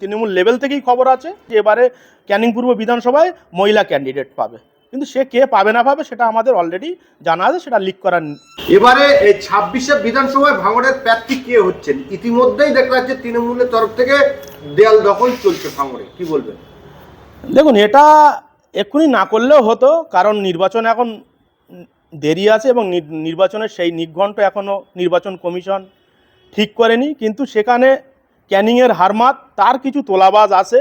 Trinamool level থেকেই খবর আছে যে এবারে ক্যানিং পূর্ব বিধানসভায় মহিলা ক্যান্ডিডেট পাবে। কিন্তু সে কে পাবে না পাবে সেটা আমাদের অলরেডি জানা আছে সেটা লিক করার এবারে এই ছাব্বিশে বিধানসভায় ভাঙড়ের প্রার্থী কে হচ্ছেন? ইতিমধ্যেই দেখা যাচ্ছে তৃণমূলের তরফ থেকে দেয়াল দখল চলছে ভাঙড়ে কি বলবেন? দেখুন এটা এক্ষুনি না করলেও হতো কারণ নির্বাচন এখন দেরি আছে এবং নির- নির্বাচনের সেই নিঘণ্ট এখনও নির্বাচন কমিশন ঠিক করেনি। কিন্তু সেখানে ক্যানিংয়ের হারমাত তার কিছু তোলাবাজ আছে,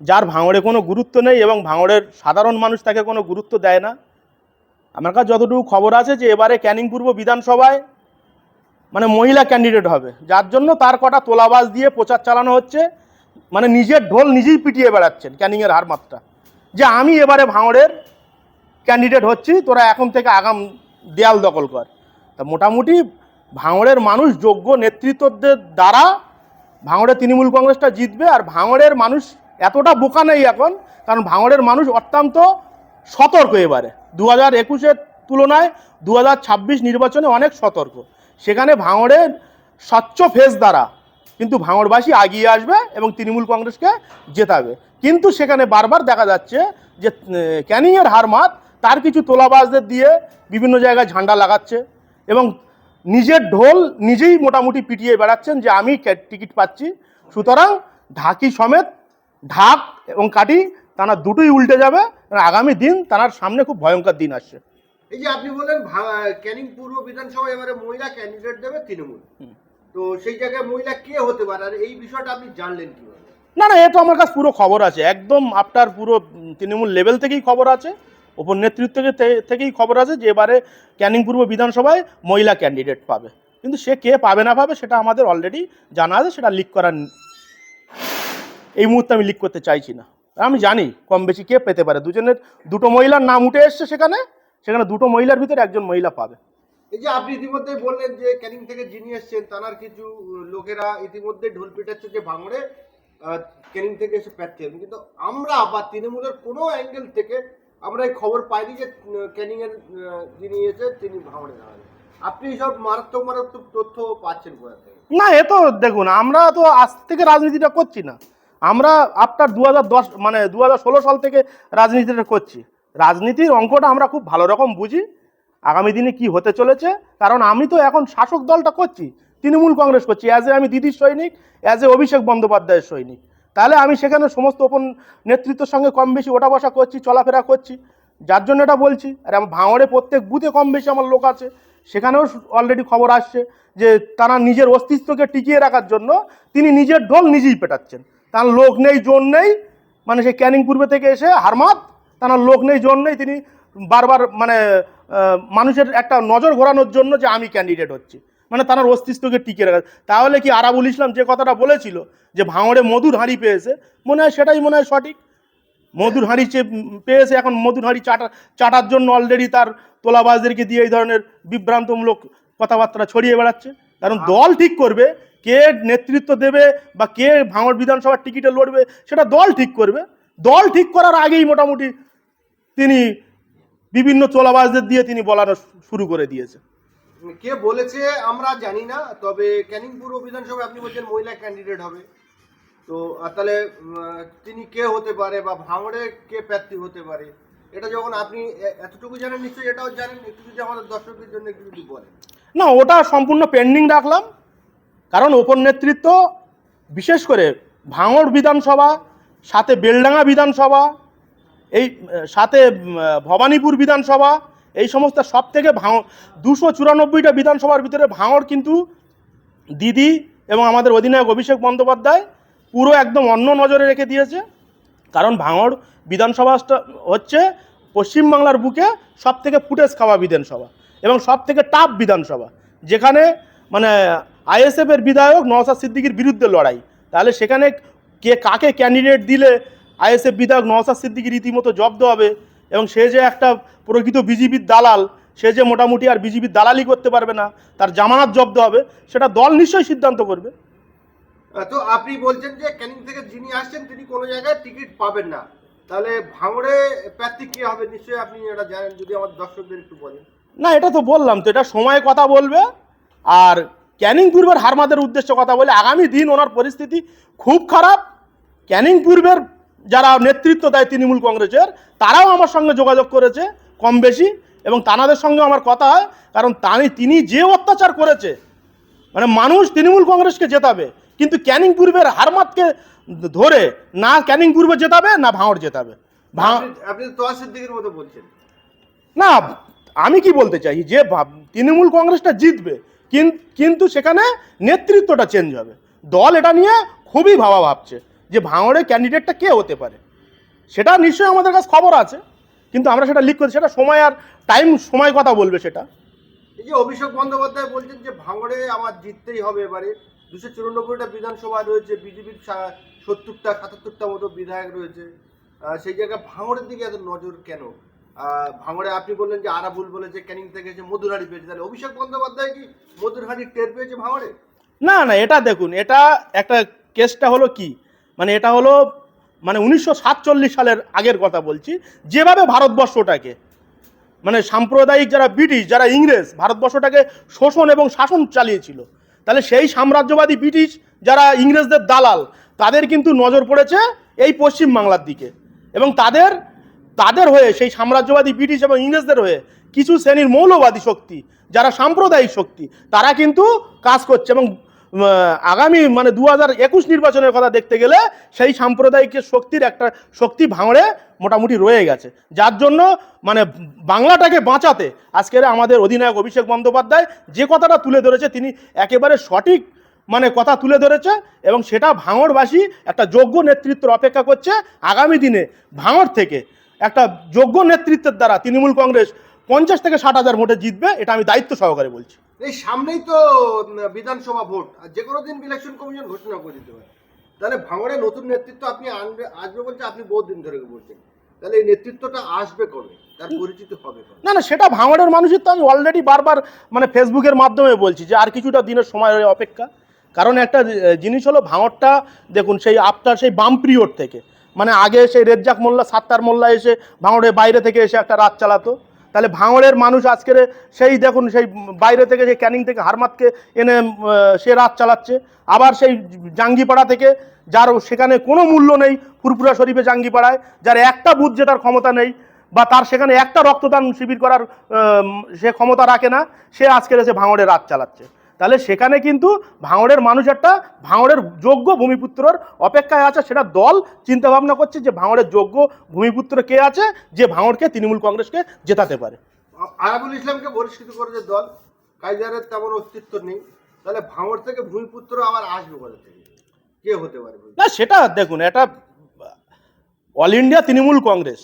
যার ভাঙড়ে কোনো গুরুত্ব নেই এবং ভাঙড়ের সাধারণ মানুষ তাকে কোনো গুরুত্ব দেয় না। আমার কাছে যতটুকু খবর আছে যে এবারে ক্যানিং পূর্ব বিধানসভায় মানে মহিলা ক্যান্ডিডেট হবে, যার জন্য তার কটা তোলাবাজ দিয়ে প্রচার চালানো হচ্ছে মানে নিজের ঢোল নিজেই পিটিয়ে বেড়াচ্ছেন ক্যানিংয়ের হারমাত্রা যে আমি এবারে ভাঙড়ের ক্যান্ডিডেট হচ্ছি, তোরা এখন থেকে আগাম দেয়াল দখল কর। তা মোটামুটি ভাঙড়ের মানুষ যোগ্য নেতৃত্বদের দ্বারা ভাঙড়ের তৃণমূল কংগ্রেসটা জিতবে আর ভাঙড়ের মানুষ এতটা বোকা নেই এখন, কারণ ভাঙড়ের মানুষ অত্যন্ত সতর্ক এবারে। দু হাজার একুশের তুলনায় দু হাজার ছাব্বিশ নির্বাচনে অনেক সতর্ক। সেখানে ভাঙড়ের স্বচ্ছ ফেস দ্বারা কিন্তু ভাঙড়বাসী আগিয়ে আসবে এবং তৃণমূল কংগ্রেসকে জেতাবে। কিন্তু সেখানে বারবার দেখা যাচ্ছে যে ক্যানিংয়ের হারমাত তার কিছু তোলাবাজদের দিয়ে বিভিন্ন জায়গায় ঝান্ডা লাগাচ্ছে এবং নিজের ঢোল নিজেই মোটামুটি পিটিয়ে বেড়াচ্ছেন যে আমি টিকিট পাচ্ছি। সুতরাং ঢাকি সমেত ঢাক এবং কাটি তারা দুটোই উল্টে যাবে আগামী দিন তার সামনে খুব ভয়ঙ্কর দিন আসছে। এই যে আপনি বললেন ক্যানিং পূর্ব বিধানসভায় এবারে মহিলা ক্যান্ডিডেট দেবে তৃণমূল। তো সেই জায়গায় মহিলা কে হতে পারে? আর এই বিষয়টা আপনি জানলেন কীভাবে? না না এ তো আমার কাছে পুরো খবর আছে। একদম আপনার পুরো তৃণমূল লেভেল থেকেই খবর আছে। ওপর নেতৃত্ব থেকে থেকেই খবর আছে যে এবারে ক্যানিং পূর্ব বিধানসভায় মহিলা ক্যান্ডিডেট পাবে। কিন্তু সে কে পাবে না পাবে সেটা আমাদের অলরেডি জানা আছে, সেটা লিক করার এই মুহূর্তে আমি লিক করতে চাইছি না। আমি জানি কম বেশি কে পেতে পারে। দুজনের, দুটো মহিলার নাম উঠে এসছে সেখানে সেখানে দুটো মহিলার ভিতরে একজন মহিলা পাবে। এই যে আপনি ইতিমধ্যেই বললেন যে ক্যানিং থেকে যিনি এসছেন তানার কিছু লোকেরা ইতিমধ্যে ঢোল পিটাচ্ছে যে ভাঙড়ে ক্যানিং থেকে এসে হবেন কিন্তু আমরা বা তৃণমূলের কোনো অ্যাঙ্গেল থেকে আমরা এই খবর পাইনি যে আহ, ক্যানিং এর যিনি এসে তিনি ভাঙড়ে আপনি সব মারাত্মক মারাত্মক তথ্য পাচ্ছেন না এ তো দেখুন আমরা তো আজ থেকে রাজনীতিটা করছি না। আমরা আপনার দু দশ মানে দু সাল থেকে রাজনীতিটা করছি। রাজনীতির অঙ্কটা আমরা খুব ভালো রকম বুঝি আগামী দিনে কি হতে চলেছে। কারণ আমি তো এখন শাসক দলটা করছি তৃণমূল কংগ্রেস করছি অ্যাজ এ আমি দিদির সৈনিক অ্যাজ এ অভিষেক বন্দ্যোপাধ্যায়ের সৈনিক। তাহলে আমি সেখানে সমস্ত ওপন নেতৃত্বের সঙ্গে কম বেশি ওঠা বসা করছি, চলাফেরা করছি। যার জন্য এটা বলছি, আর আমার ভাঙড়ে প্রত্যেক বুথে কম বেশি আমার লোক আছে। সেখানেও অলরেডি খবর আসছে যে তারা নিজের অস্তিত্বকে টিকিয়ে রাখার জন্য তিনি নিজের ঢোল নিজেই পেটাচ্ছেন। তার লোক নেই, জোর নেই মানে সেই ক্যানিং পূর্বে থেকে এসে হারমাত তার লোক নেই, জোর নেই, তিনি বারবার মানে মানুষের একটা নজর ঘোরানোর জন্য যে আমি ক্যান্ডিডেট হচ্ছি। মানে তার অস্তিত্বকে টিকিয়ে রাখা। তাহলে কি আরাবুল ইসলাম যে কথাটা বলেছিল যে ভাঙড়ে মধুর হাঁড়ি পেয়েছে মনে হয় সেটাই মনে হয় সঠিক? মধুর হাঁড়ি পেয়েছে এখন মধুর হাঁড়ি চাটা চাটার জন্য অলরেডি তার তোলাবাজদেরকে দিয়ে এই ধরনের বিভ্রান্তমূলক কথাবার্তা ছড়িয়ে বেড়াচ্ছে। কারণ দল ঠিক করবে কে নেতৃত্ব দেবে বা কে ভাঙড় বিধানসভার টিকিটে লড়বে সেটা দল ঠিক করবে। দল ঠিক করার আগেই মোটামুটি তিনি বিভিন্ন তোলাবাজদের দিয়ে তিনি বলানো শুরু করে দিয়েছে। কে বলেছে আমরা জানি না, তবে ক্যানিং পূর্ব বিধানসভায় আপনি বলছেন মহিলা ক্যান্ডিডেট হবে। তো তাহলে তিনি কে হতে পারে বা ভাঙড়ে কে প্রার্থী হতে পারে? এটা যখন আপনি এতটুকু জানেন, নিশ্চয়ই এটাও জানেন, একটু যদি আমাদের দর্শকদের জন্য একটু যদি বলেন। না, ওটা সম্পূর্ণ পেন্ডিং রাখলাম। কারণ ওপর নেতৃত্ব, বিশেষ করে ভাঙড় বিধানসভা, সাথে বেলডাঙ্গা বিধানসভা, এই, সাথে ভবানীপুর বিধানসভা এই সমস্ত সব থেকে ভাঙ, দুশো চুরানব্বইটা বিধানসভার ভিতরে ভাঙড় কিন্তু দিদি এবং আমাদের অধিনায়ক অভিষেক বন্দ্যোপাধ্যায় পুরো একদম অন্য নজরে রেখে দিয়েছে। কারণ ভাঙড় বিধানসভাটা হচ্ছে পশ্চিমবাংলার বুকে সব থেকে ফুটেজ খাওয়া বিধানসভা এবং সব থেকে টাফ বিধানসভা। যেখানে মানে আইএসএফের বিধায়ক নওসাদ সিদ্দিকির বিরুদ্ধে লড়াই। তাহলে সেখানে কে, কাকে ক্যান্ডিডেট দিলে আইএসএফ বিধায়ক নওসাদ সিদ্দিকির রীতিমতো জব্দ হবে? এবং সে যে একটা প্রকৃত বিজেপির দালাল সে যে মোটামুটি আর বিজেপির দালালি করতে পারবে না তার জামানত জব্দ হবে সেটা দল নিশ্চয়ই সিদ্ধান্ত করবে। তো আপনি বলছেন যে ক্যানিং থেকে যিনি আসছেন তিনি কোনো জায়গায় টিকিট পাবেন না। তাহলে ভাঙড়ে প্রার্থী কে হবে? নিশ্চয়ই আপনি এটা জানেন যদি আমার দর্শকদের একটু বলেন। না এটা তো বললাম তো এটা সময় কথা বলবে। আর ক্যানিং পূর্বের হারমাদের উদ্দেশ্য কথা বলে আগামী দিন ওনার পরিস্থিতি খুব খারাপ। ক্যানিং পূর্বের যারা নেতৃত্ব দেয় তৃণমূল কংগ্রেসের তারাও আমার সঙ্গে যোগাযোগ করেছে কম বেশি। এবং তানাদের সঙ্গে আমার কথা হয় কারণ তানি তিনি যে অত্যাচার করেছে মানে মানুষ তৃণমূল কংগ্রেসকে জেতাবে কিন্তু ক্যানিং পূর্বের হারমাতকে ধরে না ক্যানিং পূর্বে জেতাবে না ভাঙড় জেতাবে। আপনি- মতো বলছেন। না আমি কি বলতে চাই যে তৃণমূল কংগ্রেসটা জিতবে কিন- কিন্তু সেখানে নেতৃত্বটা চেঞ্জ হবে। দল এটা নিয়ে খুবই ভাবা ভাবছে। যে ভাঙড়ে ক্যান্ডিডেটটা কে হতে পারে? সেটা নিশ্চয়ই আমাদের কাছে খবর আছে কিন্তু আমরা সেটা লিক করছি সেটা সময় আর টাইম সময় কথা বলবে সেটা। এই যে অভিষেক বন্দ্যোপাধ্যায় বলছেন যে ভাঙড়ে আমার জিততেই হবে এবারে। দুশো চুরানব্বইটা বিধানসভা রয়েছে বিজেপির সত্তরটা সাতাত্তরটা মতো বিধায়ক রয়েছে। সেই জায়গায় ভাঙড়ের দিকে এত নজর কেন? ভাঙড়ে আপনি বললেন যে আরাবুল বলে যে ক্যানিং থেকে এসে মধুরহারি পেয়েছে। তাহলে অভিষেক বন্দ্যোপাধ্যায় কি মধুরহারি টের পেয়েছে ভাঙড়ে? না না এটা দেখুন এটা একটা কেসটা হলো কি? মানে এটা হলো মানে উনিশশো সাতচল্লিশ সালের আগের কথা বলছি, যেভাবে ভারতবর্ষটাকে মানে সাম্প্রদায়িক যারা ব্রিটিশ, যারা ইংরেজ, ভারতবর্ষটাকে শোষণ এবং শাসন চালিয়েছিল, তাহলে সেই সাম্রাজ্যবাদী ব্রিটিশ, যারা ইংরেজদের দালাল, তাদের কিন্তু নজর পড়েছে এই পশ্চিম বাংলার দিকে। এবং তাদের তাদের হয়ে, সেই সাম্রাজ্যবাদী ব্রিটিশ এবং ইংরেজদের হয়ে কিছু শ্রেণির মৌলবাদী শক্তি, যারা সাম্প্রদায়িক শক্তি, তারা কিন্তু কাজ করছে এবং আগামী মানে দু হাজার একুশ নির্বাচনের কথা দেখতে গেলে সেই সাম্প্রদায়িক শক্তির একটা শক্তি ভাঙড়ে মোটামুটি রয়ে গেছে। যার জন্য মানে বাংলাটাকে বাঁচাতে আজকের আমাদের অধিনায়ক অভিষেক বন্দ্যোপাধ্যায় যে কথাটা তুলে ধরেছে, তিনি একেবারে সঠিক মানে কথা তুলে ধরেছে এবং সেটা ভাঙড়বাসী একটা যোগ্য নেতৃত্বের অপেক্ষা করছে আগামী দিনে ভাঙড় থেকে। একটা যোগ্য নেতৃত্বের দ্বারা তৃণমূল কংগ্রেস পঞ্চাশ থেকে ষাট হাজার ভোটে জিতবে, এটা আমি দায়িত্ব সহকারে বলছি। এই সামনেই তো বিধানসভা ভোট। আর যে কোনো দিন ইলেকশন কমিশন ঘোষণা করে দিতে পারে। তাহলে ভাঙড়ে নতুন নেতৃত্ব আপনি আনবে আসবে বলছে, আপনি বহু দিন ধরে বলছেন। তাহলে এই নেতৃত্বটা আসবে কবে? পরিচিতি হবে না না, সেটা ভাঙড়ের মানুষের তো আমি অলরেডি বারবার মানে ফেসবুকের মাধ্যমে বলছি যে আর কিছুটা দিনের সময় অপেক্ষা। কারণ একটা জিনিস হলো ভাঙড়টা, দেখুন, সেই আফটার সেই বাম পিরিয়ড থেকে। মানে আগে সেই রেজ্জাক মোল্লা, সাত্তার মোল্লা এসে ভাঙড়ের বাইরে থেকে এসে একটা রাত চালাতো। তাহলে ভাঙড়ের মানুষ আজকের সেই দেখুন, সেই বাইরে থেকে সেই ক্যানিং থেকে হারমাতকে এনে সে রাত চালাচ্ছে। আবার সেই জাঙ্গিপাড়া থেকে যার সেখানে কোনো মূল্য নেই ফুরপুরা শরীফে জাঙ্গিপাড়ায়, যার একটা বুথ যেটার ক্ষমতা নেই বা তার সেখানে একটা রক্তদান শিবির করার সে ক্ষমতা রাখে না, সে আজকের এসে ভাঙড়ে রাত চালাচ্ছে। তাহলে সেখানে কিন্তু ভাঙড়ের মানুষ একটা ভাঙড়ের যোগ্য ভূমিপুত্রর অপেক্ষায় আছে। সেটা দল চিন্তা ভাবনা করছে যে ভাঙড়ের যোগ্য ভূমিপুত্র কে আছে যে ভাঙড়কে তৃণমূল কংগ্রেসকে জেতাতে পারে। আরাবুল ইসলামকে বহিষ্কৃত করে যে দল। কাইজারের তেমন অস্তিত্ব নেই। তাহলে ভাঙড় থেকে ভূমিপুত্র আবার আসবে কোথা থেকে? কে হতে পারে না সেটা দেখুন এটা অল ইন্ডিয়া তৃণমূল কংগ্রেস।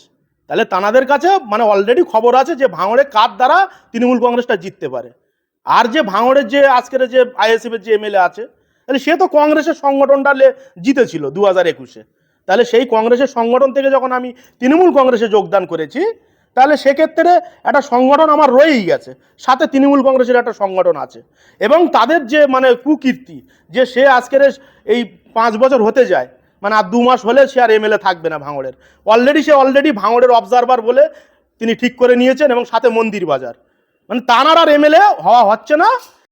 তাহলে তানাদের কাছে মানে অলরেডি খবর আছে যে ভাঙড়ে কার দ্বারা তৃণমূল কংগ্রেসটা জিততে পারে। আর যে ভাঙড়ের যে, আজকের যে আইএসএফের যে এমএলএ আছে, তাহলে সে তো কংগ্রেসের সংগঠনটা জিতেছিল দু হাজার একুশে। তাহলে সেই কংগ্রেসের সংগঠন থেকে যখন আমি তৃণমূল কংগ্রেসে যোগদান করেছি, তাহলে সেক্ষেত্রে একটা সংগঠন আমার রয়েই গেছে। সাথে তৃণমূল কংগ্রেসের একটা সংগঠন আছে। এবং তাদের যে মানে কুকীর্তি, যে সে আজকের এই পাঁচ বছর হতে যায় মানে আর দু মাস হলে সে আর এমএলএ থাকবে না ভাঙড়ের। অলরেডি সে অলরেডি ভাঙড়ের অবজারভার বলে তিনি ঠিক করে নিয়েছেন এবং সাথে মন্দির বাজার। মানে তানার আর এমএলএ হওয়া হচ্ছে না।